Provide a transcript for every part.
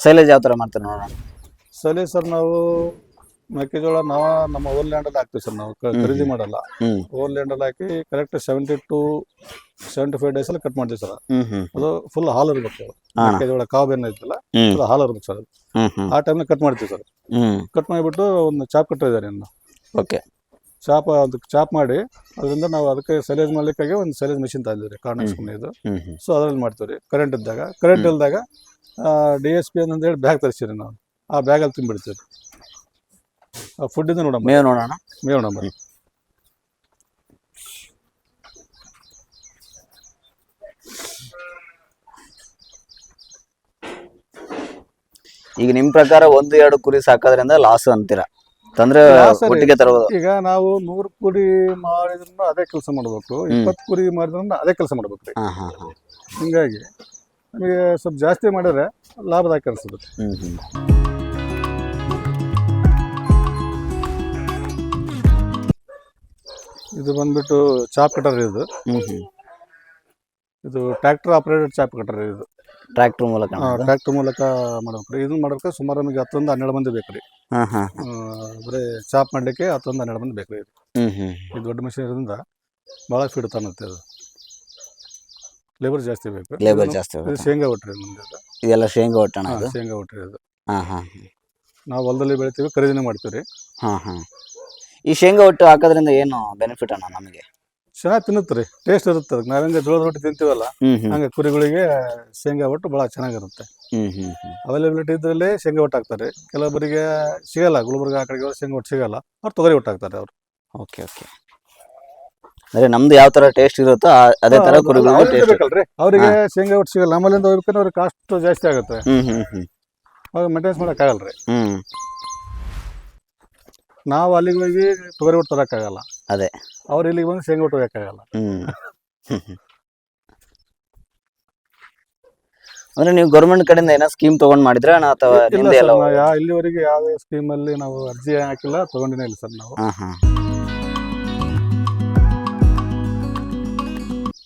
Silage ಯಾವ ತರ ಮಾಡ್ತೀರಿ ನೋಡೋಣ. ಸಲಿ ಸರ್ ನಾವು ಮೆಕ್ಕೆಜೋಳ ನಾವ ನಮ್ಮ ಓನ್ ಲ್ಯಾಂಡಲ್ಲಿ ಹಾಕ್ತೀವಿ ಸರ್ ನಾವು ಕ- ಖರೀದಿ ಮಾಡಲ್ಲ. ಹ್ಮ್. ಓನ್ ಲ್ಯಾಂಡಲ್ಲಿ ಹಾಕಿ correct seventy two seventy five days ಅಲ್ಲಿ ಕಟ್ ಮಾಡ್ತೀವಿ ಸರ್. ಅದು ಫುಲ್ ಹಾಲು ಇರ್ಬೇಕು ಹಾ. ಮೆಕ್ಕೆಜೋಳ ಕಾವು ಏನು ಐತಲ್ಲ ಫುಲ್ ಅದು ಹಾಲು ಇರ್ಬೇಕು ಸರ್ ಆ ಟೈಮ್ನ ಕಟ್ ಮಾಡ್ತೀವಿ ಸರ್. ಕಟ್ ಮಾಡಿಬಿಟ್ಟು ಒಂದು ಚಾಪ್ ಇನ್ನು ಓಕೆ ಚಾಪ್ ಅದಕ್ಕೆ ಚಾಪ್ ಮಾಡಿ ಅದರಿಂದ ನಾವು ಅದಕ್ಕೆ ಸೈಲೇಜ್ ಮಾಡ್ಲಿಕ್ಕಾಗಿ ಒಂದು ಸೈಲೇಜ್ ಮಿಷಿನ್ ತಂದಿದ್ರಿ ಕಾರ್ನೆಕ್ಸ್ ಇದು. ಸೊ ಅದರಲ್ಲಿ ಮಾಡ್ತೀವಿ ರೀ ಕರೆಂಟ್ ಇದ್ದಾಗ ಕರೆಂಟ್ ಇಲ್ದಾಗ ಡಿ ಎಸ್ ಪಿ ಅಂತ ಹೇಳಿ ಬ್ಯಾಗ್ ತರಿಸಿರಿ ನಾವು. ಆ ಬ್ಯಾಗಲ್ಲಿ ತುಂಬಿಡ್ತೀವಿ ಫುಡ್ ಇದು ನೋಡಮ್ಮ. ಮೇವ್ ನೋಡೋಣ. ಮೇವ್ ನೋಡಮ್ಮ. ಈಗ ನಿಮ್ಮ ಪ್ರಕಾರ ಒಂದು ಎರಡು ಕುರಿ ಸಾಕೋದ್ರಿಂದ ಲಾಸ್ ಅಂತೀರಾ? ತಂದ್ರೆ ಒಟ್ಟಿಗೆ ತರಬಹುದು ಈಗ ನಾವು ನೂರು ಕುರಿ ಮಾಡಿದ್ರು ಅದೇ ಕೆಲಸ ಮಾಡ್ಬೇಕು. ಇಪ್ಪತ್ತು ಕುರಿ ಮಾಡಿದ್ರು ಅದೇ ಕೆಲಸ ಮಾಡ್ಬೇಕು ರೀ. ಹಿಂಗಾಗಿ ನಮಗೆ ಸ್ವಲ್ಪ ಜಾಸ್ತಿ ಮಾಡಿದ್ರೆ ಲಾಭದಾಯಕ ಅನ್ಸುತ್ತೆ. ಇದು ಬಂದ್ಬಿಟ್ಟು ಚಾಪ್ ಕಟರ್ ಇದು. ಇದು ಟ್ರ್ಯಾಕ್ಟರ್ ಆಪರೇಟೆಡ್ ಚಾಪ್ ಕಟರ್ ಇದು. ಟ್ರ್ಯಾಕ್ಟರ್ ಮೂಲಕ ಟ್ರ್ಯಾಕ್ಟರ್ ಮೂಲಕ ಮಾಡ್ಬೇಕು ರೀ. ಇದನ್ನ ಮಾಡೋಕೆ ಸುಮಾರು ನಮಗೆ ಹತ್ತೊಂದು ಹನ್ನೆರಡು ಮಂದಿ ಬೇಕು ರೀ. ಹಾ ಹಾ. ಬರೀ ಚಾಪ್ ಮಾಡಲಿಕ್ಕೆ ಹತ್ತೊಂದು ಹನ್ನೆರಡು ಮಂದಿ ಬೇಕು ರೀ. ಹ್ಮ್ ಈ ದೊಡ್ಡ ಮಿಷಿನ್ ಇರೋದ್ರಿಂದ ಭಾಳ ಫೀಡ್ ತಾನತ್ತೆ ಅದು. ಲೇಬರ್ ಜಾಸ್ತಿ ಬೇಕು. ಲೇಬರ್ ಜಾಸ್ತಿ ಇದು. ಶೇಂಗಾ ಒಟ್ರಿ ನಮ್ದು ಇದು. ಇದೆಲ್ಲ ಶೇಂಗಾ ಒಟ್ಟಣ ಶೇಂಗಾ ಒಟ್ರಿ ಅದು. ಹಾ ಹಾ ನಾವು ಹೊಲದಲ್ಲಿ ಬೆಳಿತೀವಿ ಖರೀದಿನೇ ಮಾಡ್ತೀವಿ ರೀ. ಹಾ ಹಾ. ಈ ಶೇಂಗಾ ಒಟ್ಟು ಹಾಕೋದ್ರಿಂದ ಏನು ಬೆನಿಫಿಟ್ ಅಣ್ಣ ನಮಗೆ? ಚೆನ್ನಾಗಿ ತಿನ್ನುತ್ತೀರಿ ಟೇಸ್ಟ್ ಇರುತ್ತೆ ಅದಕ್ಕೆ. ನಾವೇಂಗೆ ಜೋಳದ ರೊಟ್ಟಿ ತಿಂತೀವಲ್ಲ ಹಂಗೆ ಕುರಿಗಳಿಗೆ ಶೇಂಗಾ ಒಟ್ಟು ಭಾಳ ಚೆನ್ನಾಗಿರುತ್ತೆ. ಅವೈಲೇಬಿಲಿಟಿ ಇದ್ರಲ್ಲಿ ಶೇಂಗಾ ಒಟ್ಟು ಹಾಕ್ತಾರೆ. ಕೆಲವೊಬ್ಬರಿಗೆ ಸಿಗಲ್ಲ ಗುಲ್ಬರ್ಗ ಆ ಕಡೆಗೆ ಶೇಂಗಾ ಒಟ್ಟು ಸಿಗಲ್ಲ. ಅವ್ರು ತೊಗರಿ ಒಟ್ಟು ಹಾಕ್ತಾರೆ ಅವರು. ಓಕೆ ಓಕೆ ಅಂದ್ರೆ ನಮ್ದು ಯಾವ ತರ ಟೇಸ್ಟ್ ಇರುತ್ತೋ ಅದೇ ತರ ಕುರಿಗಳು ಟೇಸ್ಟ್ ಬೇಕಲ್ರಿ. ಅವರಿಗೆ ಶೇಂಗಾ ಒಟ್ಟು ಸಿಗಲ್ಲ. ನಮ್ಮಲ್ಲಿಂದ ಹೋಗ್ಬೇಕಾದ್ರೆ ಅವ್ರಿಗೆ ಕಾಸ್ಟ್ ಜಾಸ್ತಿ ಆಗುತ್ತೆ. ಅವಾಗ ಮೇಂಟೆನೆನ್ಸ್ ಮಾಡೋಕ್ಕಾಗಲ್ಲ ರೀ. ಹ್ಮ್. ನಾವು ಅಲ್ಲಿಗೆ ಹೋಗಿ ತೊಗರಿ ಒಟ್ಟು ತರೋಕ್ಕಾಗಲ್ಲ ಅದೇ. ಅವ್ರು ಇಲ್ಲಿಗೆ ಬಂದು ಶೇಂಗಾ ಹ್ಮ್. ಅಂದ್ರೆ ನೀವು ಗೌರ್ಮೆಂಟ್ ಕಡೆಯಿಂದ ಏನೋ ಸ್ಕೀಮ್ ತಗೊಂಡ್ ಮಾಡಿದ್ರೆ ಅಥವಾ ಯಾವ ಸ್ಕೀಮ್ ಅಲ್ಲಿ ಎಲ್ಲ ನಾವು ಇಲ್ಲಿವರೆಗೆ ಅರ್ಜಿ ಹಾಕಿಲ್ಲ ತಗೊಂಡಿನೇ ಇಲ್ಲ ಸರ್ ನಾವು.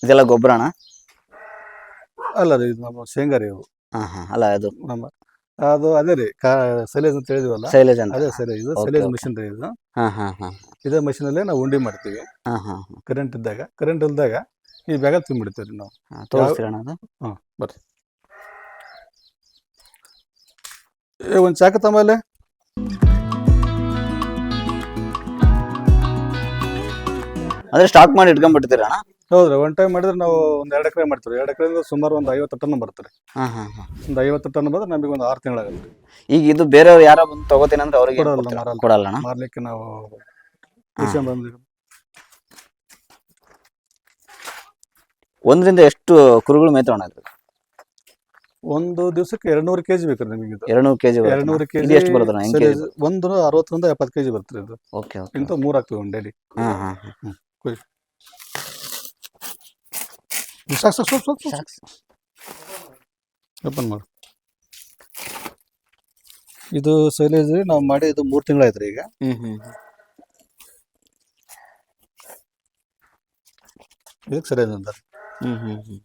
ಇದೆಲ್ಲ ಗೊಬ್ಬರಣ ಅಲ್ಲ ರೀ ಇದು ನಮ್ಮ ಶೇಂಗಾ ರೀ ಇವು ಹಾ ಹಾ ಅಲ್ಲ ಅದು ನಮ್ಮ ಅದು ಅದೇ ರೀ ಸೈಲೇಜ್ ಅಂತ ಹೇಳಿದ್ವಲ್ಲ? ಶೈಲೇಜ್ ಅಂತ. ಅದೇ ಸೈಲೇಜ್ ಇದು Okay, ಸೈಲೇಜ್ okay. ಮಿಷಿನ್ ರೀ ಇದು. ಹಾ ಹಾ ಹಾ. ಇದೇ ಮಿಷಿನ್ ಅಲ್ಲೇ ನಾವು ಉಂಡಿ ಮಾಡ್ತೀವಿ. ಹಾ ಹಾ ಕರೆಂಟ್ ಇದ್ದಾಗ ಕರೆಂಟ್ ಇಲ್ದಾಗ ಈ ಬ್ಯಾಗ ತುಂಬಿಡ್ತೀವಿ ರೀ ನಾವು. ಹಾ ಅದು? ಹಾಂ ಬರ್ರಿ. ಏ ಒಂದು ಚಾಕ ತಮ್ಮಲ್ಲೇ ಅಂದ್ರೆ ಸ್ಟಾಕ್ ಮಾಡಿ ಇಟ್ಕೊಂಡ್ಬಿಡ್ತೀರಣ್ಣ ಹೌದ್ರಿ ಒನ್ ಟೈಮ್ ಮಾಡಿದ್ರೆ ನಾವು ಒಂದ್ ಎರಡು ಎಕರೆ ಮಾಡ್ತೀವಿ ಎರಡು ಎಕರೆ ಸುಮಾರು ಒಂದು ಐವತ್ತು ಟನ್ ಬರ್ತಾರೆ ಹಾ ಹಾ ಹಾ. ಒಂದು ಐವತ್ತು ಟನ್ ಬಂದ್ರೆ ನಮಗೆ ಒಂದು ಆರು ತಿಂಗಳಾಗುತ್ತೆ. ಈಗ ಇದು ಬೇರೆ ಯಾರೋ ಬಂದು ತಗೋತೀನಿ ಅಂದ್ರೆ ಅವ್ರಿಗೆ ಕೊಡಲ್ಲ, ಕೊಡ್ತೀರಾ? ಮಾರಲ್ಲ. ಕೊಡಲ್ಲಣ್ಣ ಮಾರ್ಲಿಕ್ಕೆ ನಾವು ಒಂದ್ರಿಂದ ಎಷ್ಟು ಕುರುಗಳು ಮೇಯ್ತಾವಣ್ಣ ಒಂದು ದಿವಸಕ್ಕೆ ಎರಡ್ನೂರು ಕೆಜಿ ಬೇಕು ನಿಮಗೆ ಇದು. ಎರಡು ನೂರು ಕೆಜಿ ಎರಡು ನೂರು ಕೆಜಿ ಇದು ಎಷ್ಟು ಬರುತ್ತೆ ಹೆಂಗ್ ಕೆಜಿ? ಒಂದು ಅರವತ್ತರಿಂದ ಎಪ್ಪತ್ತು ಕೆಜಿ ಬರ್ತದೆ ಇದು. ಓಕೆ ಓಕೆ ಇಂಥ ಮೂರು ಆಗ್ತದೆ ಒಂದು ಡೈಲಿ ಹಾ ಹಾ ಹಾ. ಸಾಕು ಸಾಕು ಸಾಕು ಓಪನ್ ಮಾಡು. ಇದು ಸೈಲೇಜ್ ನಾವು ಮಾಡಿ ಇದು ಮೂರು ತಿಂಗಳಾಯ್ತು ರೀ ಈಗ ಇದಕ್ಕೆ ಸೈಲೇಜ್ ಹ್ಮ್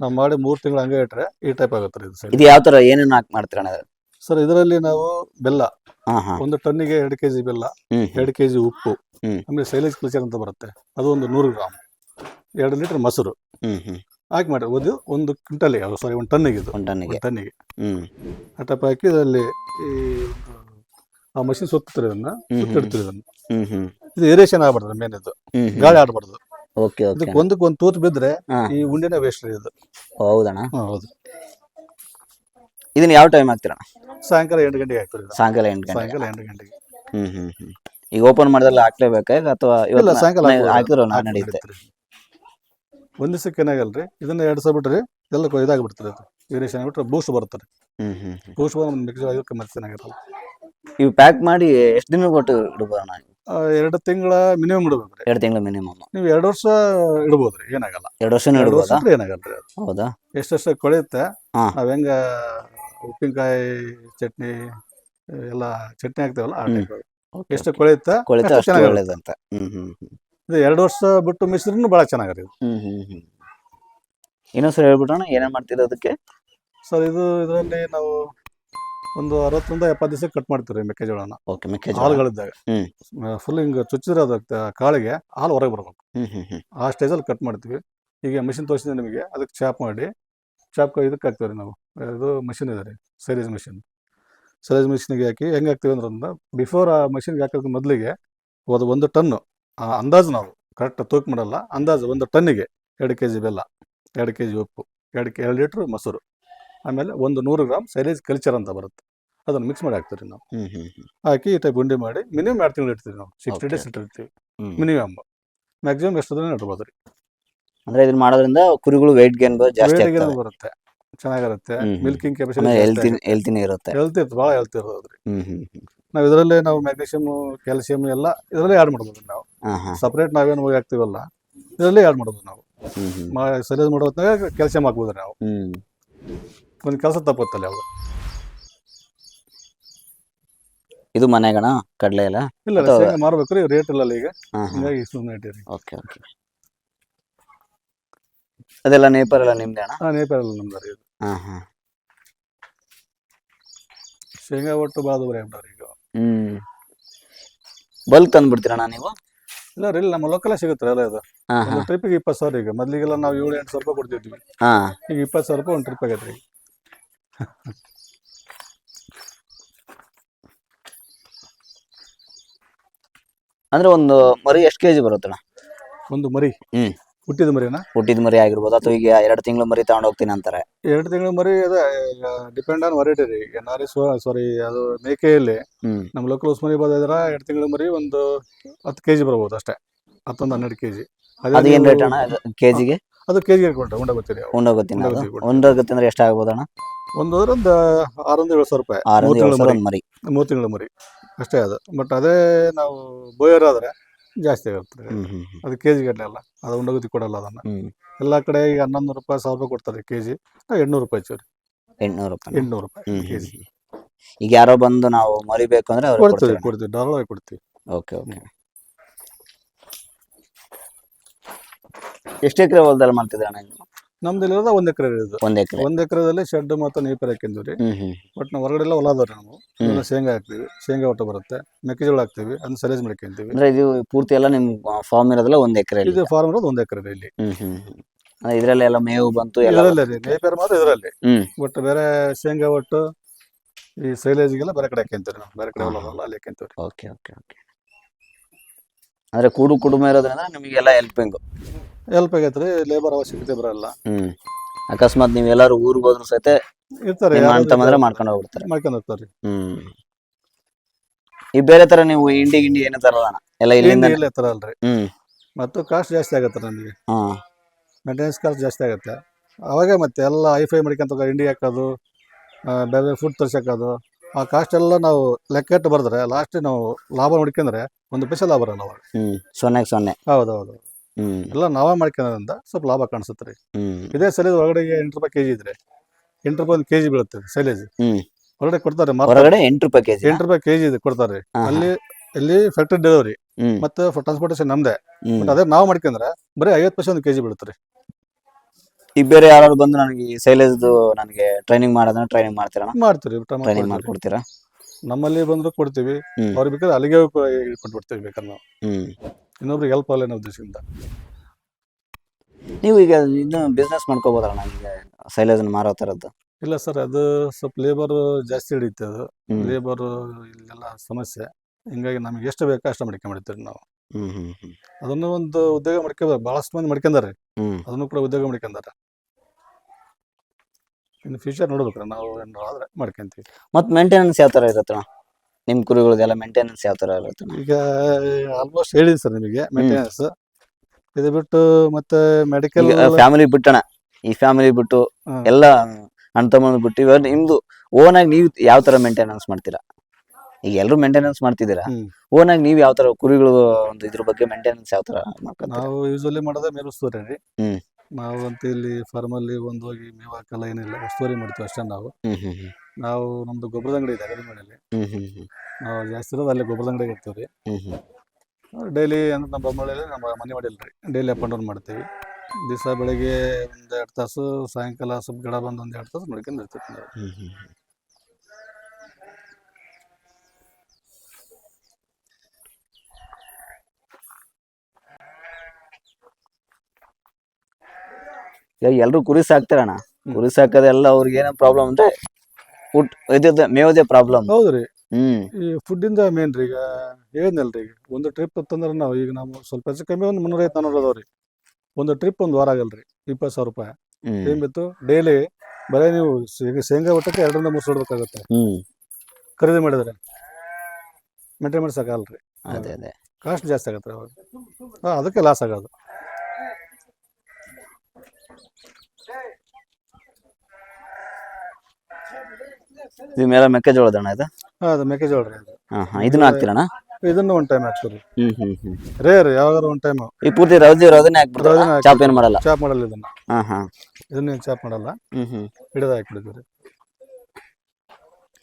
ನಾವು ಮಾಡಿ ಮೂರು ತಿಂಗಳು ಹಂಗೆ ಇಟ್ರೆ ಈ ಟೈಪ್ ಆಗುತ್ತೆ ಇದು ಇದು ಯಾವ ತರ ಏನೇನು ಹಾಕಿ? ಸರ್ ಇದರಲ್ಲಿ ನಾವು ಬೆಲ್ಲ ಒಂದು ಟನ್ನಿಗೆ ಎರಡು ಕೆಜಿ ಬೆಲ್ಲ ಎರಡು ಕೆಜಿ ಉಪ್ಪು. ಆಮೇಲೆ ಸೈಲೇಜ್ ಕಲ್ಚರ್ ಅಂತ ಬರುತ್ತೆ. ಅದು ಒಂದು ನೂರು ಗ್ರಾಮ್. ಎರಡು ಲೀಟರ್ ಮೊಸರು. ಹಾಕಿ ಮಾಡಿ ಒಂದು ಒಂದು ಕ್ವಿಂಟಲ್ಗೆ ಸಾರಿ ಒಂದು ಟನ್ನಿಗೆ ಇದು. ಒಂದ್ ಟನ್ನಿಗೆ ಟನ್ನಿಗೆ ಹ್ಮ್. ಆ ಟೈಪ್ ಹಾಕಿ ಇದರಲ್ಲಿ ಈ ಆ ಮಷಿನ್ ಸುತ್ತಾರೆ ಇದನ್ನ ಹ್ಮ್ ಸುತ್ತಿಡ್ತೀವಿ ಇದನ್ನ. ಹ್ಮ್ ಹ್ಮ್. ಇದು ಏರಿಯೇಷನ್ ಆಗ್ಬಾರ್ದು ಮೇನ್ ಇದು. ಗಾಳಿ ಆಡಬಾರ್ದು ಓಕೆ ಓಕೆ. ಇದಕ್ಕೆ ಒಂದಕ್ಕೆ ಒಂದು ತೂತು ಬಿದ್ರೆ ಈ ಉಂಡೆನ ವೇಸ್ಟ್ ರೀ ಇದು. ಹೌದಣ್ಣ. ಹಾ, ಹೌದು. ಇದನ್ನ ಯಾವ ಟೈಮ್ ಹಾಕ್ತೀರ ಸಾಯಂಕಾಲ ಎಂಟು ಗಂಟೆಗೆ ಹಾಕ್ತೀರಿ ಇದನ್ನ. ಸಾಯಂಕಾಲ ಎಂಟು ಗಂಟೆ ಸಾಯಂಕಾಲ ಎಂಟು ಗಂಟೆಗೆ. ಹ್ಮ್ ಹ್ಮ್ ಹ್ಮ್. ಈಗ ಓಪನ್ ಮಾಡಿದ್ರೆ ಹಾಕ್ಲೇಬೇಕಾ? ಅಥವಾ ಇಲ್ಲ ಇವತ್ತು ಸಾಯಂಕಾಲ ಹಾಕ್ಬೋದು. ಹಾಕಿದ್ರು ಹಾಕಿ ನಡೆಯುತ್ತೆ. ಒಂದ್ ದಿವಸಕ್ಕೆ ರೀ ಇದನ್ನ ಎರಡು ಸಾವಿರ ಬಿಟ್ರಿ ಎಲ್ಲ ಇದಾಗ್ಬಿಡ್ತಾರೆ ಅದು. ವೇರಿಯೇಷನ್ ಆಗ್ಬಿಟ್ರೆ ಬೂಸ್ಟ್ ಬರುತ್ತೆ ಹ್ಮ್ ಹ್ಮ್ ಹ್ಮ್. ಬೂಸ್ಟ್ ಬಂದ್ರೆ ಮತ್ತೆ ಚೆನ್ನಾಗಿರಲ್ಲ ಇವು ಪ್ಯಾಕ್ ಮಾಡಿ ಎಷ್ಟು ದಿನ ಕೊಟ್ಟು ಇಡ್ಬೋದಣ್ಣ ಆ, ಎರಡು ತಿಂಗಳ ಮಿನಿಮಮ್ ಇಡಬೇಕು ಎರಡು ತಿಂಗಳ ಮಿನಿಮಮ್ ನೀವು ಎರಡು ವರ್ಷ ಇಡ್ಬೋದ್ರಿ ಏನಾಗಲ್ಲ. ಎರಡು ವರ್ಷ ಎರಡು ವರ್ಷ ಏನಾಗಲ್ಲ ರೀ ಅದು. ಹೌದಾ? ಎಷ್ಟೆಷ್ಟು ಕೊಳೆಯುತ್ತೆ ಹಾ. ನಾವ್ ಹೆಂಗ ಉಪ್ಪಿನಕಾಯಿ ಚಟ್ನಿ ಎಲ್ಲ ಚಟ್ನಿ ಹಾಕ್ತೇವಲ್ಲ ಆ ಹ್ಮ್. ಟೈಪ್ Okay, ಎಷ್ಟು ಕೊಳೆಯುತ್ತೆ ಕೊಳೆತ ಅಷ್ಟು ಅಷ್ಟು ಚೆನ್ನಾಗಿರುತ್ತೆ. ಒಳ್ಳೇದಂತ. ಹ್ಮ್ ಹ್ಮ್ ಹ್ಮ್. ಇದು ಎರಡು ವರ್ಷ ಬಿಟ್ಟು ಮಿಶ್ರೂ ಬಹಳ ಚೆನ್ನಾಗಿದೆ ಹ್ಮ್ ಹ್ಮ್ ಹ್ಮ್. ಇನ್ನೊಂದ್ಸರಿ ಹೇಳ್ಬಿಟ್ಟಣ ಏನೇನ್ ಮಾಡ್ತೀರ ಅದಕ್ಕೆ? ಸರ್ ಇದು ಇದರಲ್ಲಿ ನಾವು ಒಂದು ಅರವತ್ತರಿಂದ ಎಪ್ಪತ್ತು ದಿವಸ ಕಟ್ ಮಾಡ್ತೀವಿ ಮೆಕ್ಕೆಜೋಳನ. ಓಕೆ ಮೆಕ್ಕೆಜೋಳ. ಹಾಲುಗಳಿದ್ದಾಗ. ಹ್ಮ್. ಫುಲ್ ಹಿಂಗೆ ಚುಚ್ಚಿದ್ರೆ ಅದಕ್ಕೆ ಕಾಳಿಗೆ ಹಾಲು ಹೊರಗೆ ಬರ್ಬೇಕು. ಹ್ಮ್ ಹ್ಮ್ ಹ್ಮ್. ಆ ಸ್ಟೇಜಲ್ಲಿ ಕಟ್ ಮಾಡ್ತೀವಿ. ಈಗ ಮಿಷಿನ್ ತೋರಿಸಿದ್ರೆ ನಿಮಗೆ ಅದಕ್ಕೆ ಚಾಪ್ ಮಾಡಿ ಚಾಪ್ ಇದಕ್ಕೆ ಹಾಕ್ತೀವಿ ನಾವು. ಇದು ಮಷಿನ್ ಇದೆ ರೀ ಸೈಲೇಜ್ ಮಿಷಿನ್. ಸೈಲೇಜ್ ಮಿಷಿನ್ಗೆ ಹಾಕಿ ಹೆಂಗೆ ಹಾಕ್ತೀವಿ ಅಂದ್ರೆ ಬಿಫೋರ್ ಆ ಮಷಿನ್ಗೆ ಹಾಕೋದಕ್ಕೆ ಮೊದಲಿಗೆ ಅದು ಒಂದು ಟನ್ನು ಅಂದಾಜು ನಾವು ಕರೆಕ್ಟ್ ತೂಕ ಮಾಡಲ್ಲ. ಅಂದಾಜು ಒಂದು ಟನ್ನಿಗೆ ಎರಡು ಕೆ ಜಿ ಬೆಲ್ಲ ಎರಡು ಕೆ ಜಿ ಉಪ್ಪು ಎರಡು ಕೆ ಎರಡು ಲೀಟ್ರ್ ಮೊಸರು ಆಮೇಲೆ ಒಂದು ನೂರು ಗ್ರಾಮ್ ಸೈಲೇಜ್ ಕಲ್ಚರ್ ಅಂತ ಬರುತ್ತೆ. ಅದನ್ನು ಮಿಕ್ಸ್ ಮಾಡಿ ಹಾಕ್ತೀವಿ ನಾವು. ಹಾಕಿ ಈ ಟೈಪ್ ಗುಂಡಿ ಮಾಡಿ ಮಿನಿಮಮ್ ಎರಡು ತಿಂಗಳು ಇಡ್ತೀವಿ ನಾವು. ಸಿಕ್ಸ್ಟಿ. ಡೇಸ್ ಇಟ್ಟಿರ್ತೀವಿ. ಮಿನಿಮಮ್ ಮ್ಯಾಕ್ಸಿಮಮ್ ಎಷ್ಟು ದಿನ ಇಡ್ಬೋದು ರೀ ಅಂದ್ರೆ ಇದನ್ನ ಮಾಡೋದ್ರಿಂದ ಕುರಿಗಳು ವೆಯ್ಟ್ ಗೇನ್ ಜಾಸ್ತಿ ಬರುತ್ತೆ. ಚೆನ್ನಾಗಿರುತ್ತೆ. ಮಿಲ್ಕಿಂಗ್ ಕೆಪಾಸಿಟಿ ಹೆಲ್ತಿನೇ ಇರುತ್ತೆ. ಹೆಲ್ತ್ ಇರ್ತದೆ ಭಾಳ ಹೆಲ್ತ್ ಇರೋದ್ರಿ. ನಾವು ಇದರಲ್ಲೇ ನಾವು ಮ್ಯಾಗ್ನೀಷಿಯಮ್ ಕ್ಯಾಲ್ಸಿಯಂ ಎಲ್ಲ ಇದರಲ್ಲೇ ಆ್ಯಡ್ ಮಾಡ್ಬೋದು ನಾವು. ಸಪ್ರೇಟ್ ನಾವೇನು ಹೋಗಿ ಹಾಕ್ತಿವಲ್ಲ ಇದರಲ್ಲಿ ಆ್ಯಡ್ ಮಾಡ್ಬೋದು ನಾವು. ಸರಿಯಾದ ಮಾಡೋ ಹೊತ್ನಾಗ ಕ್ಯಾಲ್ಸಿಯಂ ಹಾಕ್ಬೋದು ನಾವು. ಒಂದು ಕೆಲಸ ತಪ್ಪುತ್ತಲ್ಲ ಯಾವುದು. ಇದು ಮನೆಗಣ ಕಡಲೆ ಎಲ್ಲ? ಇಲ್ಲ ಶೇಂಗಾ ಮಾರ್ಬೇಕ್ರಿ ರೇಟ್ ಇಲ್ಲ ಈಗ. ಹಿಂಗಾಗಿ ಸುಮ್ಮನೆ ಇಟ್ಟಿರಿ. Okay okay. ಅದೆಲ್ಲ ನೇಪರ್ ಎಲ್ಲ ನಿಮ್ದೆ ಅಣ್ಣ? ಹಾಂ ನೇಪಾಳ ನಮ್ದು ರೀ ಇದು. ಹಾ ಹಾಂ ಶೇಂಗಾ ಒಟ್ಟು ಭಾಳ ದೂರ ಈಗ. ಹ್ಮ್. ಬಲ್ಕ್ ತಂದ್ಬಿಡ್ತೀರಣ್ಣ ನೀವು? ಇಲ್ಲ ರೀ ಇಲ್ಲಿ ನಮ್ಮ ಲೋಕಲ್ ಸಿಗುತ್ತೆ ಅಲ್ಲ ಅದು ಹಾ ಹಾ. ಒಂದು ಇಪ್ಪತ್ತು ಸಾವಿರ ಈಗ. ಮೊದಲಿಗೆಲ್ಲ ನಾವು ಏಳು ಎಂಟು ಸಾವಿರ ರೂಪಾಯಿ ಕೊಡ್ತಿದ್ವಿ. ಹಾ. ಈಗ ಇಪ್ಪತ್ತು ಸಾವಿರ ರೂಪಾಯಿ ಒಂದು ಟ್ರಿಪ್ ಆಗೈತೆ ರೀ. ಅಂದ್ರೆ ಒಂದು ಮರಿ ಎಷ್ಟು ಕೆಜಿ ಬರುತ್ತಣ್ಣ? ಒಂದು ಮರಿ. ಹ್ಮ್. ಹುಟ್ಟಿದ ಮರಿನಾ? ಹುಟ್ಟಿದ ಮರಿ ಆಗಿರ್ಬೋದು. ಅಥವಾ ಈಗ ಎರಡು ತಿಂಗಳ ಮರಿ ತಗೊಂಡ್ ಹೋಗ್ತೀನಿ ಅಂತಾರೆ. ಎರಡು ತಿಂಗಳ ಮರಿ ಅದ ಡಿಪೆಂಡ್ ಆನ್ ವರೈಟಿ ರೀ. ಈಗ ನಾರಿ ಸಾರಿ ಅದು ಮೇಕೆಯಲ್ಲಿ ಹ್ಮ್. ನಮ್ಮ ಲೋಕಲ್ ಉಸ್ ಮರಿ ಬಂದಿದ್ರ ಎರಡು ತಿಂಗಳ ಮರಿ ಒಂದು ಹತ್ತು ಕೆಜಿ ಬರ್ಬೋದು ಅಷ್ಟೇ. ಹತ್ತೊಂದು ಹನ್ನೆರಡು ಕೆಜಿ. ಅದು ಏನ್ ರೇಟ್ ಅಣ್ಣ? ಕೆಜಿಗೆ? ಅದು ಕೆಜಿ ಹಾಕೊಂಡ್ರೆ ಉಂಡ ಗೊತ್ತಿರಿ ಉಂಡೋಗುತ್ತೀನಿ ಅದು ಉಂಡೋಗತ್ತೀನಿ. ಉಂಡೋಗುತ್ತೆ ಅಂದ್ರೆ ಎಷ್ಟಾಗ್ಬೋದು ಅಣ್ಣ? ಒಂದು ಅದ್ರ ಒಂದು ಆರೊಂದು ಏಳು ಸಾವಿರ ರೂಪಾಯಿ. ಆರು ಮೂರು ತಿಂಗಳ ಮರಿ. ಮರಿ. ಮೂರು ತಿಂಗಳ ಮರಿ. ಅಷ್ಟೇ ಅದು. ಬಟ್ ಅದೇ ನಾವು ಬೋಯರ್ ಆದ್ರೆ ಜಾಸ್ತಿ ಆಗುತ್ತೆ. ಅದು ಕೆ ಜಿ ಗಟ್ಟಲೆ ಅಲ್ಲ. ಅದು ಉಂಡಗುತ್ತಿ ಕೊಡಲ್ಲ ಅದನ್ನ. ಎಲ್ಲಾ ಕಡೆ ಈಗ ಹನ್ನೊಂದು ರೂಪಾಯಿ ಸಾವಿರ ರೂಪಾಯಿ ಕೊಡ್ತಾರೆ ಕೆ ಜಿ ಎಂಟ್ನೂರು ರೂಪಾಯಿ ಚೂರಿ. ಎಂಟ್ನೂರು ರೂಪಾಯಿ. ಎಂಟ್ನೂರು ರೂಪಾಯಿ ಹ್ಮ್ ಕೆ ಜಿ ಈಗ ಯಾರೋ ಬಂದು ನಾವು ಮರಿಬೇಕು ಅಂದ್ರೆ ಕೊಡ್ತೀವಿ ಕೊಡ್ತೀವಿ. ಧಾರಾಳವಾಗಿ ಕೊಡ್ತೀವಿ. Okay okay. ಎಷ್ಟು ಎಕರೆ ಹೊಲದಲ್ಲಿ ಮಾಡ್ತಿದ್ರೆ ಅಣ್ಣ ನೀವು? ನಮ್ದು ಇಲ್ಲಿರೋದ ಒಂದ್ ಎಕರೆ ಇರೋದು. ಒಂದ್ ಎಕರೆ. ಒಂದ್ ಎಕರೆದಲ್ಲಿ ಶೆಡ್ ಮತ್ತು ಪೇರ್ ಹಾಕಿದ್ವಿ ರೀ ಹ್ಮ್ ಹ್ಮ್. ಬಟ್ ನಾವು ಹೊರಗಡೆ ಎಲ್ಲ ಹೊಲ ಅದಾವ್ರಿ ನಾವು ಶೇಂಗಾ ಹಾಕ್ತಿವಿ. ಶೇಂಗಾ ಒಟ್ಟು ಬರುತ್ತೆ. ಮೆಕ್ಕೆಜೋಳ ಹಾಕ್ತಿವಿ. ಅದನ್ನ ಸಲೇಜ್ ಮಾಡ್ಕೊಂತೀವಿ ಅಂದ್ರೆ ಇದು ಪೂರ್ತಿ ಎಲ್ಲ ನಿಮ್ ಫಾರ್ಮ್ ಇರೋದಲ್ಲ ಒಂದ್ ಎಕರೆ ಇದು ಫಾರ್ಮ್ ಇರೋದು ಒಂದ್ ಎಕರೆ ಇಲ್ಲಿ ಹ್ಮ್ ಹ್ಮ್ ಹ್ಮ್. ಅಂದ್ರೆ ಇದ್ರಲ್ಲಿ ಎಲ್ಲ ಮೇವು ಬಂತು ಎಲ್ಲ. ಇದರಲ್ಲೇ ರೀ. ನೇಪೇರ್ ಮಾತ್ರ ಇದರಲ್ಲಿ. ಹ್ಮ್. ಬಟ್ ಬೇರೆ ಶೇಂಗಾ ಒಟ್ಟು ಈ ಸೈಲೇಜ್ಗೆಲ್ಲ ಬೇರೆ ಕಡೆ ಹಾಕ್ಯಂತೀವಿ ನಾವು. ಬೇರೆ ಕಡೆ ಹೊಲ ಅಲ್ಲ ಅಲ್ಲಿ ಹಾಕ್ಯಂತೀವಿ. ಓಕೆ ಓಕೆ ಓಕೆ ಅಂದ್ರೆ ಕೂಡು ಕುಟುಂಬ ಇರೋದ್ರಿಂದ ನಿಮಗೆಲ್ಲ ಹೆಲ್ಪಿಂಗ್ ಹೆಲ್ಪ್ ಆಗೈತ್ರಿ ಲೇಬರ್ ಅವಶ್ಯಕತೆ ಬರಲ್ಲ. ಹ್ಮ್. ಅಕಸ್ಮಾತ್ ನೀವ್ ಎಲ್ಲಾರು ಊರಿಗೆ ಹೋದ್ರು ಸಹಿತ ಇರ್ತಾರೆ ಅಂತಂದ್ರೆ ಅಣ್ಣ ತಮ್ಮಂದ್ರೆ ಮಾಡ್ಕೊಂಡು ಹೋಗ್ಬಿಡ್ತಾರೆ. ಮಾಡ್ಕೊಂಡು ಹೋಗ್ತಾರೆ. ಹ್ಮ್. ಈ ಬೇರೆ ತರ ನೀವು ಇಂಡಿ ಗಿಂಡಿ ಏನು ತರಲ್ಲ ಎಲ್ಲ ಇಲ್ಲಿಂದ ಇಲ್ಲ ತರಲ್ರಿ. ಹ್ಮ್. ಮತ್ತು ಕಾಸ್ಟ್ ಜಾಸ್ತಿ ಆಗತ್ತೆ ನಮಗೆ. ಹಾ. ಮೇಂಟೆನೆನ್ಸ್ ಕಾಸ್ಟ್ ಜಾಸ್ತಿ ಆಗುತ್ತೆ. ಅವಾಗ ಮತ್ತೆ ಎಲ್ಲ ಐಫೈ ಮಾಡ್ಕೊಂತ ಇಂಡಿ ಹಾಕೋದು ಆ, ಬೇರೆ ಫುಡ್ ತರ್ಸೋದು ಆ ಕಾಸ್ಟ್ ಎಲ್ಲ ನಾವು ಲೆಕ್ಕ ಇಟ್ಟು ಬರೆದ್ರೆ ಲಾಸ್ಟ್ ನಾವು ಲಾಭ ನೋಡ್ಕೊಂಡ್ರೆ ಒಂದು ಪೈಸೆ ಲಾಭ ಬರಲ್ಲ ಅವಾಗ. ಹ್ಮ್. ಸೊನ್ನೆಗೆ ಸೊನ್ನೆ. ಹೌದು ಹೌದು ಎಲ್ಲ ನಾವೇ ಮಾಡ್ಕೊಂಡ್ರಿಂದ ಸ್ವಲ್ಪ ಲಾಭ ಕಾಣಿಸುತ್ತೆ ರೀ. ಇದೇ ಸೈಲೇಜ್ ಹೊರಗಡೆಗೆ ಎಂಟು ರೂಪಾಯಿ ಕೆಜಿ ಇದ್ರೆ ಎಂಟು ರೂಪಾಯಿ ಒಂದು ಕೆಜಿ ಬೀಳುತ್ತೆ ಸೈಲೇಜ್. ಹೊರಗಡೆ ಕೊಡ್ತಾರೆ ಹೊರಗಡೆ ಎಂಟು ರೂಪಾಯಿ ಕೆಜಿ ಎಂಟು ರೂಪಾಯಿ ಕೆಜಿ ಇದೆ ಕೊಡ್ತಾರೆ. ಅಲ್ಲಿ ಇಲ್ಲಿ ಫ್ಯಾಕ್ಟ್ರಿ ಡೆಲಿವರಿ ಮತ್ತೆ ಟ್ರಾನ್ಸ್ಪೋರ್ಟೇಷನ್ ನಮ್ದೆ. ಬಟ್ ಅದೇ ನಾವು ಮಾಡ್ಕೊಂಡ್ರೆ ಬರೀ ಐವತ್ತು ಪೈಸೆ ಒಂದು ಕೆಜಿ ಬೀಳುತ್ತೆ ರೀ. ಈಗ ಬೇರೆ ಯಾರು ಬಂದು ನನಗೆ ಸೈಲೇಜ್ ನನಗೆ ಟ್ರೈನಿಂಗ್ ಮಾಡೋದನ್ನ ಟ್ರೈನಿಂಗ್ ಮಾಡ್ತೀರಾ? ಮಾಡ್ತೀರಿ ಟ್ರೈನಿಂಗ್. ಮಾಡ್ಕೊಡ್ತೀರಾ? ನಮ್ಮಲ್ಲಿ ಬಂದ್ರು ಕೊಡ್ತೀವಿ. ಅವ್ರಿಗೆ ಬೇಕಾದ್ರೆ ಅಲ್ಲಿಗೆ ಕೊಟ್ಬಿಡ್ತೀವಿ ಬೇಕಾದ್ರೆ ನಾವು. ಇನ್ನೊಬ್ರಿಗೆ ಹೆಲ್ಪ್ ಆಗಲ್ಲ ಅನ್ನೋ ಉದ್ದೇಶದಿಂದ? ನೀವು ಈಗ ಇನ್ನು ಬಿಸ್ನೆಸ್ ಮಾಡ್ಕೋಬೋದಲ್ಲ ಈಗ ಸೈಲೇಜ್ ಮಾರೋ ಥರದ್ದು ಇಲ್ಲ ಸರ್ ಅದು ಸ್ವಲ್ಪ ಲೇಬರ್ ಜಾಸ್ತಿ ಹಿಡಿಯುತ್ತೆ ಅದು. ಹ್ಮ್. ಲೇಬರ್ ಇಲ್ಲೆಲ್ಲ ಸಮಸ್ಯೆ. ಹಿಂಗಾಗಿ ನಮಗೆ ಎಷ್ಟು ಬೇಕೋ ಅಷ್ಟು ಮಾಡ್ಕೊಂಡ್ಬಿಡ್ತೀವಿ ನಾವು. ಹ್ಮ್ ಹ್ಮ್ ಹ್ಮ್. ಅದನ್ನು ಒಂದು ಉದ್ಯೋಗ ಮಡಿಕೆ ಭಾಳಷ್ಟು ಮಂದಿ ಮಡ್ಕೊಂಡಾರೆ ಹ್ಮ್. ಅದನ್ನು ಕೂಡ ಉದ್ಯೋಗ ಮಾಡ್ಕೊಂಡಾರೆ ಇನ್ನು ಫ್ಯೂಚರ್ ನೋಡ್ಬೇಕ್ರೆ ನಾವು ಏನಾದ್ರೆ ಆದ್ರೆ ಮಾಡ್ಕೊಂತೀವಿ. ಮತ್ತೆ ಮೇಂಟೆನೆನ್ಸ್ ಯಾವ ತರ ಇರುತ್ತಣ್ಣ ನಿಮ್ ಕುರಿಗಳಿಗೆಲ್ಲ ಮೇಂಟೆನೆನ್ಸ್ ಯಾವ ತರ ಇರುತ್ತೆ ಈಗ ಆಲ್ಮೋಸ್ಟ್ ಹೇಳಿದೆ ಸರ್ ನಿಮಗೆ ಮೇಂಟೆನೆನ್ಸ್ ಇದು ಬಿಟ್ಟು ಮತ್ತೆ ಮೆಡಿಕಲ್ ಫ್ಯಾಮಿಲಿ ಬಿಟ್ಟಣ. ಈ ಫ್ಯಾಮಿಲಿ ಬಿಟ್ಟು. ಎಲ್ಲ ಅಣ್ಣ ತಮ್ಮ ಬಿಟ್ಟು ಇವಾಗ ನಿಮ್ದು ಓನ್ ಆಗಿ ನೀವು ಯಾವ ತರ ಮೇಂಟೆನೆನ್ಸ್ ಮಾಡ್ತೀರಾ? ಈಗ ಎಲ್ಲರೂ ಮೇಂಟೆನೆನ್ಸ್ ಮಾಡ್ತಿದ್ದೀರಾ? ಓನ್ ಆಗಿ ನೀವು ಯಾವ ತರ ಕುರಿಗಳು ಒಂದು ಇದ್ರ ಬಗ್ಗೆ ಮೇಂಟೆನೆನ್ಸ್ ಯಾವ ತರ ನಾವು ಯೂಶಲಿ ಮಾಡೋದೇ ಮೇಲೆ ಉಸ್ತುವಾರಿ ರೀ. ನಾವು ಅಂತ ಇಲ್ಲಿ ಫಾರ್ಮಲ್ಲಿ ಒಂದು ಹೋಗಿ ಮೇವು ಹಾಕಲ್ಲ ಏನಿಲ್ಲ ಉಸ್ತುವಾರಿ ಮಾಡ್ತೀವಿ ಅಷ್ಟೇ ನಾವು. ನಾವು ನಮ್ದು ಗೊಬ್ಬರದ ಅಂಗಡಿ ಇದೆ ಅಗರಿಮನೆಯಲ್ಲಿ ಹ್ಮ್ ನಾವು ಜಾಸ್ತಿ ಇರೋದು ಅಲ್ಲಿ ಗೊಬ್ಬರದ ಅಂಗಡಿಗೆ ಇರ್ತೀವಿ ಹ್ಮ್ ಡೈಲಿ ಅಂದ್ರೆ ನಮ್ಮ ಬೊಮ್ಮಳಿಯಲ್ಲಿ ನಮ್ಮ ಮನೆ ಮಾಡಿಲ್ರಿ ಡೈಲಿ ಅಪ್ ಅಂಡ್ ಡೌನ್ ಮಾಡ್ತೀವಿ. ದಿವಸ ಬೆಳಿಗ್ಗೆ ಒಂದು ಎರಡು ತಾಸು ಸಾಯಂಕಾಲ ಸ್ವಲ್ಪ ಗಿಡ ಬಂದು ಒಂದು ಎರಡು ತಾಸು ನೋಡ್ಕೊಂಡು ಇರ್ತೀವಿ ನಾವು. ಹ್ಮ್ ಎಲ್ಲರೂ ಕುರಿ ಸಾಕ್ತಾರಣ್ಣ? ಕುರಿ ಸಾಕೋದೆಲ್ಲ ಅವ್ರಿಗೆ ಏನೇನು ಪ್ರಾಬ್ಲಮ್ ಅಂತ ಊಟ ಇದ್ದ ಮೇವದೇ ಪ್ರಾಬ್ಲಮ್ ಹೌದ್ರಿ ಹ್ಮ್. ಈ ಫುಡ್ಡಿಂದ ಮೇನ್ ರೀ ಈಗ ಹೇಳಿದ್ನಲ್ರಿ ಈಗ. ಒಂದು ಟ್ರಿಪ್ ತಂದ್ರೆ ನಾವು ಈಗ ನಾವು ಸ್ವಲ್ಪ ಹೆಚ್ಚು ಕಮ್ಮಿ ಒಂದು ಮುನ್ನೂರೈವತ್ತು ನಾನೂರು ಅದಾವ್ರಿ. ಒಂದು ಟ್ರಿಪ್ ಒಂದು ವಾರ ಆಗಲ್ರಿ ಇಪ್ಪತ್ತು ಸಾವಿರ ರೂಪಾಯಿ. ಹ್ಮ್. ಏನ್ ಬಿತ್ತು ಡೈಲಿ ಬರೀ ನೀವು ಈಗ ಶೇಂಗಾ ಊಟಕ್ಕೆ ಎರಡರಿಂದ ಮೂರು ಸುಡ್ಬೇಕಾಗತ್ತೆ. ಹ್ಮ್. ಖರೀದಿ ಮಾಡಿದ್ರೆ. ಮೇಂಟೈನ್ ಮಾಡಿ ಸಾಕಲ್ರಿ ಅದೇ ಅದೇ. ಕಾಸ್ಟ್ ಜಾಸ್ತಿ ಆಗತ್ತೆ ಅವಾಗ. ಹಾ, ಅದಕ್ಕೆ ಲಾಸ್ ಆಗೋದು. ಇದು ಮೇಲೆ ಮೆಕ್ಕೆಜೋಳದಣ್ಣ ಇದು? ಹಾ ಅದು ಮೆಕ್ಕೆಜೋಳ ರೀ ಅದು. ಹಾ ಹಾ. ಇದನ್ನ ಹಾಕ್ತೀರಣ್ಣ? ಇದನ್ನು ಒನ್ ಟೈಮ್ ಹಾಕ್ತೀವಿ ಹ್ಮ್ ಹ್ಮ್ ಹ್ಮ್. ರೇರ್ ಯಾವಾಗಾರ ಒನ್ ಟೈಮ್ ಈ ಪೂರ್ತಿ ರೌದಿ ರವದಿನೇ ಹಾಕ್ಬಿಡ್ತಾರ? ಚಾಪ್ ಏನ್ ಮಾಡಲ್ಲ? ಚಾಪ್ ಮಾಡಲ್ಲ ಇದನ್ನ. ಹಾ ಹಾ. ಇದನ್ನ ಚಾಪ್ ಮಾಡಲ್ಲ. ಹ್ಮ್ ಹ್ಮ್. ಹಿಡಿದು ಹಾಕ್ಬಿಡ್ತೀವಿ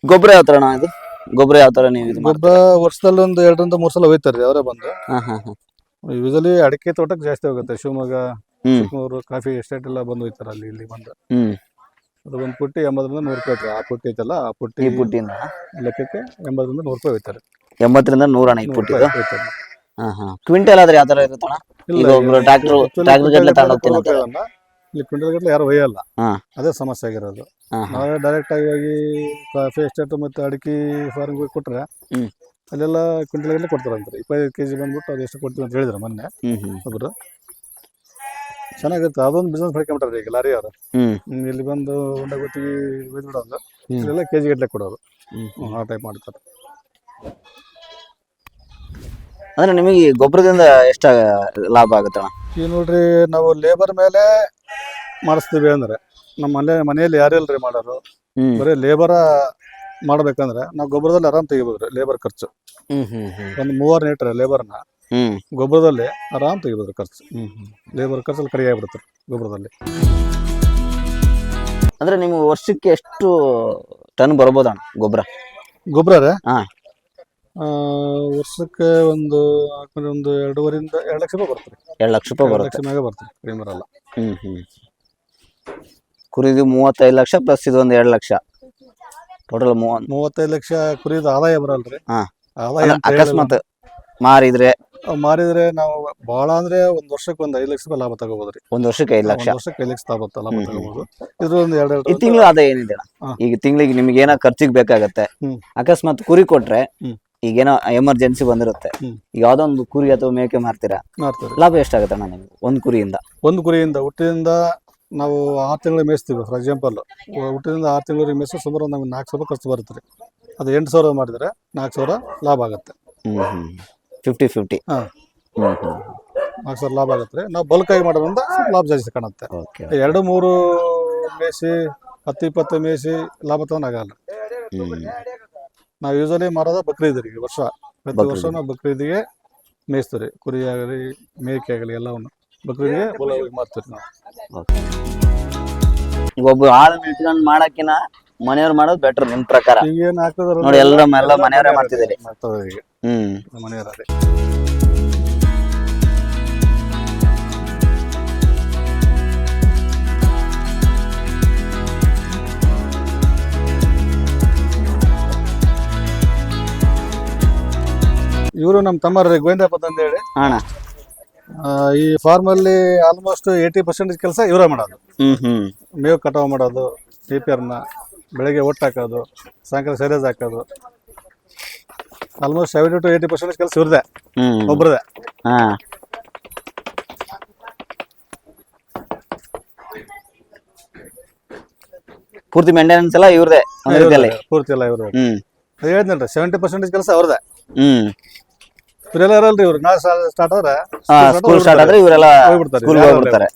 ಗೊಬ್ಬರ ಯಾವ ಅಣ್ಣ ಇದು? ಗೊಬ್ಬರ ಯಾವ ತರ ನೀವು ಇದು? ಗೊಬ್ಬರ ವರ್ಷದಲ್ಲಿ ಒಂದು ಎರಡರಿಂದ ಮೂರು ಸಲ ಹೋಯ್ತಾರ್ರಿ ಅವರೇ ಬಂದು. ಹಾ ಹಾ ಹಾ. ಯೂಸಲಿ ಅಡಿಕೆ ತೋಟಕ್ಕೆ ಜಾಸ್ತಿ ಹೋಗುತ್ತೆ. Shivamogga hmm. Chikkamagaluru coffee estate ಎಲ್ಲ ಬಂದು ಹೋಯ್ತಾರ ಅಲ್ಲಿ ಇಲ್ಲಿ ಬಂದು. ಹ್ಮ್. ಅದು ಒಂದು ಪುಟ್ಟಿ ಎಂಬತ್ತರಿಂದ ನೂರು ರೂಪಾಯಿ ಆ ಪುಟ್ಟಿ ಐತಲ್ಲ ಆ ಪುಟ್ಟಿ ಈ ಪುಟ್ಟಿನ ಲೆಕ್ಕಕ್ಕೆ ಎಂಬತ್ತರಿಂದ ನೂರು ರೂಪಾಯಿ ಹೋಯ್ತಾರೆ ಎಂಬತ್ತರಿಂದ ನೂರಣ್ಣ ಈ ನೂರು ಪುಟ್ಟಿದು? ಹಾ ಹಾ. ಕ್ವಿಂಟಲ್ ಆದ್ರೆ ಯಾವ ತರ ಇರುತ್ತಣ್ಣ? ಇಲ್ಲ, ಟ್ರ್ಯಾಕ್ಟರ್ ಟ್ರ್ಯಾಕ್ಟರ್ ಕ್ವಿಂಟಲ್ ಇಲ್ಲಿ ಗಟ್ಟಲೆ ಯಾರು ಒಯ್ಯಲ್ಲ. ಅದೇ ಸಮಸ್ಯೆ ಆಗಿರೋದು. ನಾವೇ ಡೈರೆಕ್ಟ್ ಆಗಿ ಹೋಗಿ ಕಾಫಿ ಎಸ್ಟೇಟ್ ಮತ್ತೆ ಅಡಿಕೆ ಫಾರ್ಮ್ ಹೋಗಿ ಕೊಟ್ರೆ ಅಲ್ಲೆಲ್ಲ ಕ್ವಿಂಟಲ್ ಗಟ್ಟಲೆ ಕೊಡ್ತಾರಂತಾರೆ ಇಪ್ಪತ್ತೈದು ಕೆಜಿ ಬಂದ್ಬಿಟ್ಟು ಅದು ಎಷ್ಟು ಕೊಡ್ತೀವಿ ಅಂತ ಹೇಳಿದ್ರು ಮೊನ್ನೆ ಒಬ್ರು. ಚೆನ್ನಾಗಿರುತ್ತೆ. ಅದೊಂದು ಬಿಸ್ನೆಸ್ ಮಾಡ್ಕೊಂಬಿಟ್ರೆ ಈಗ ಲಾರಿ ಅವರು. ಹ್ಮ್. ಇಲ್ಲಿ ಬಂದು ಉಂಡ ಗುತ್ತಿಗೆ ಒಯ್ದು ಬಿಡೋದು. ಇಲ್ಲೆಲ್ಲ ಕೆ ಜಿ ಗಟ್ಟಲೆ ಕೊಡೋದು. ಹ್ಮ್. ಆ ಟೈಪ್ ಮಾಡ್ತಾರೆ. ಅಂದ್ರೆ ನಿಮಗೆ ಈ ಗೊಬ್ಬರದಿಂದ ಎಷ್ಟ ಲಾಭ ಆಗುತ್ತೆ ಈಗ ನೋಡ್ರಿ ನಾವು ಲೇಬರ್ ಮೇಲೆ ಮಾಡಿಸ್ತೀವಿ ಅಂದ್ರೆ ನಮ್ಮ ಮನೆ ಮನೆಯಲ್ಲಿ ಯಾರಿಲ್ರಿ ಮಾಡೋರು ಹ್ಮ್. ಬರೀ ಲೇಬರ ಮಾಡ್ಬೇಕಂದ್ರೆ ನಾವು ಗೊಬ್ಬರದಲ್ಲಿ ಆರಾಮ್ ತೆಗಿಬೋದ್ರಿ ಲೇಬರ್ ಖರ್ಚು. ಹ್ಮ್ ಹ್ಮ್ ಹ್ಮ್. ಒಂದು ಮೂವರ್ ನೀಟ್ರೆ ಲೇಬರ್ನ ಗೊಬ್ಬರದಲ್ಲಿ ಆರಾಮ್ ತೆಗಿಬೋದು ಖರ್ಚು. ಲೇಬರ್ ಖರ್ಚಲ್ಲಿ ಕಡಿಮೆ ಆಗ್ಬಿಡುತ್ತೆ ಗೊಬ್ಬರದಲ್ಲಿ. ಅಂದ್ರೆ ನಿಮ್ಗೆ ವರ್ಷಕ್ಕೆ ಎಷ್ಟು ಟನ್ ಬರ್ಬೋದಣ್ಣ ಗೊಬ್ಬರ? ಗೊಬ್ಬರ ರೀ ಹಾ. ವರ್ಷಕ್ಕೆ ಒಂದು ಒಂದು ಎರಡೂವರೆಯಿಂದ ಎರಡು ಲಕ್ಷ ರೂಪಾಯಿ ಬರ್ತಾರೆ ಎರಡು ಲಕ್ಷ ರೂಪಾಯಿ ಎರಡು ಬರುತ್ತೆ. ಲಕ್ಷ ಮ್ಯಾಗ ಬರ್ತಾರೆ ಕಡಿಮೆ ಬರಲ್ಲ. ಹ್ಮ್ ಹ್ಮ್. ಕುರಿದು ಮೂವತ್ತೈದು ಲಕ್ಷ ಪ್ಲಸ್ ಇದು ಒಂದು ಎರಡು ಲಕ್ಷ. ಟೋಟಲ್ ಮೂವತ್ ಮೂವತ್ತೈದು ಲಕ್ಷ ಕುರಿದು ಆದಾಯ ಬರಲ್ರಿ. ಹಾ. ಆದಾಯ ಅಂತ. ಅಕಸ್ಮಾತ್ ಮಾರಿದ್ರೆ? ಮಾರಿದ್ರೆ ನಾವು ಬಹಳ ಅಂದ್ರೆ ಒಂದ್ ವರ್ಷಕ್ಕೆ ಒಂದ್ ಐದು ಲಕ್ಷ ರೂಪಾಯಿ ಲಾಭ ತಗೋಬೋದ್ರಿ. ಒಂದ್ ವರ್ಷಕ್ಕೆ ಐದು ಲಕ್ಷ? ಒಂದ್ ವರ್ಷಕ್ಕೆ ಐದು ಲಕ್ಷ ಲಾಭ ಲಾಭ. ತಗೋಬಹುದು ಇದ್ರ ಒಂದು ಎರಡು ಈ ತಿಂಗಳು ಅದ ಏನಿದೆ ಅಣ್ಣ? ಹಾ. ಈಗ ತಿಂಗಳಿಗೆ ನಿಮ್ಗೆ ಏನೋ ಖರ್ಚಿಗೆ ಬೇಕಾಗತ್ತೆ. ಹ್ಮ್. ಅಕಸ್ಮಾತ್ ಕುರಿ ಕೊಟ್ರೆ ಈಗ ಈಗೇನೋ ಎಮರ್ಜೆನ್ಸಿ ಬಂದಿರುತ್ತೆ. ಹ್ಮ್. ಈಗ ಯಾವ್ದೋ ಒಂದು ಕುರಿ ಅಥವಾ ಮೇಕೆ ಮಾರ್ತೀರಾ? ಮಾಡ್ತಾರೆ ಲಾಭ ಎಷ್ಟಾಗತ್ತೆ ಅಣ್ಣ ನಿಮ್ಗೆ ಒಂದ್ ಕುರಿಯಿಂದ? ಒಂದ್ ಕುರಿಯಿಂದ ಹುಟ್ಟಿನಿಂದ ನಾವು ಆರು ತಿಂಗಳು ಮೇಯಿಸ್ತೀವಿ ಫಾರ್ ಎಕ್ಸಾಂಪಲ್. ಹುಟ್ಟಿನಿಂದ ಆರು ತಿಂಗಳಿಗೆ ಮೇಯಿಸಿ ಸುಮಾರು ನಮ್ಗೆ ನಾಲ್ಕು ಸಾವಿರ ಖರ್ಚು ಬರುತ್ತೆ ರೀ ಅದು ಎಂಟು ಸಾವಿರ ಮಾಡಿದ್ರೆ ನಾಲ್ಕು ಸಾವಿರ ಲಾಭ ಆಗುತ್ತೆ. ಹ್ಮ್ ಹ್ಮ್. ಫಿಫ್ಟಿ ಫಿಫ್ಟಿ ಹಾಂ ಹ್ಞೂ ಹ್ಞೂ ನಾಲ್ಕು ಸಾವಿರ ಲಾಭ ಆಗುತ್ತೆ. ನಾವು ಬಲ್ಕ್ ಆಗಿ ಮಾಡೋದ್ರಿಂದ ಸ್ವಲ್ಪ ಲಾಭ ಜಾಸ್ತಿ ಕಾಣುತ್ತೆ. ಓಕೆ. ಎರಡು ಮೂರು ಮೇಸಿ ಹತ್ತು ಇಪ್ಪತ್ತು ಮೇಸಿ ಲಾಭ ತಗೊಂಡಾಗಲ್ಲ ನಾವು ಯೂಸಲಿ ಮಾರೋದ ಬಕ್ರೀದ್ರಿಗೆ ವರ್ಷ. ಪ್ರತಿ. ವರ್ಷ ನಾವು ಬಕ್ರೀದಿಗೆ ಮೇಯಿಸ್ತೀವಿ ಕುರಿ ಆಗಲಿ ಮೇಕೆ ಆಗಲಿ ಎಲ್ಲವನ್ನು. ಬಕ್ರೀದಿಗೆ ಬಲವಾಗಿ ಮಾರ್ತೀವಿ ನಾವು. ಈಗ ಒಬ್ಬ ಆಳನ್ನ ಇಟ್ಕೊಂಡು ಮಾಡಕ್ಕಿನ ಮನೆಯವ್ರು ಮಾಡೋದು ಬೆಟರ್ ನಿಮ್ ಪ್ರಕಾರ? ಹಾಕಿದ್ರೆ ನೋಡಿ ಎಲ್ಲ ಎಲ್ಲ ಮನೆಯವರೇ ಮಾಡ್ತಿದ್ದೀರಿ. ಮಾಡ್ತಾರೆ ಈಗ? ಹ್ಮ್. ಇವರು ನಮ್ಮ ತಮ್ಮ ಗೋವಿಂದಪ್ಪ ಅಂತೇಳಿ ಅಣ್ಣ. ಆ, ಈ ಫಾರ್ಮ್ ಅಲ್ಲಿ ಆಲ್ಮೋಸ್ಟ್ ಏಯ್ಟಿ ಪರ್ಸೆಂಟೇಜ್ ಕೆಲಸ ಇವರೇ ಮಾಡೋದು. ಹ್ಮ್ ಹ್ಮ್. ಮೇವು ಕಟಾವ್ ಮಾಡೋದು ನ ಬೆಳಗ್ಗೆ ಒಟ್ಟು ಹಾಕೋದು ಸಾಯಂಕಾಲ ಸೈಲೇಜ್ ಹಾಕೋದು. Almost seventy to eighty percent ಕೆಲಸ ಇವ್ರದೇ ಹ್ಮ್. ಒಬ್ರದೇ. ಹಾ. ಪೂರ್ತಿ ಮೇಂಟೆನೆನ್ಸ್ ಎಲ್ಲ ಇವ್ರದೇ ಒಂದ್ ರೀತಿಯಲ್ಲಿ. ಪೂರ್ತಿ ಎಲ್ಲ ಇವರು ಹ್ಮ್. ಹೇಳಿದ್ನಲ್ರಿ ಸೆವೆಂಟಿ ಪರ್ಸೆಂಟೇಜ್ ಕೆಲಸ ಅವ್ರದೇ. ಹ್ಮ್. ಇವರೆಲ್ಲ ಇರಲ್ರಿ ಇವ್ರು? ನಾಳೆ ಸ್ಟಾರ್ಟ್ ಆದ್ರೆ ಸ್ಕೂಲ್ ಸ್ಟಾರ್ಟ್ ಆದ್ರೆ ಇವರೆಲ್ಲ ಹೋಗ್ಬಿಡ್ತಾರೆ ಹೋಗ್ಬಿಡ್ತಾರೆ.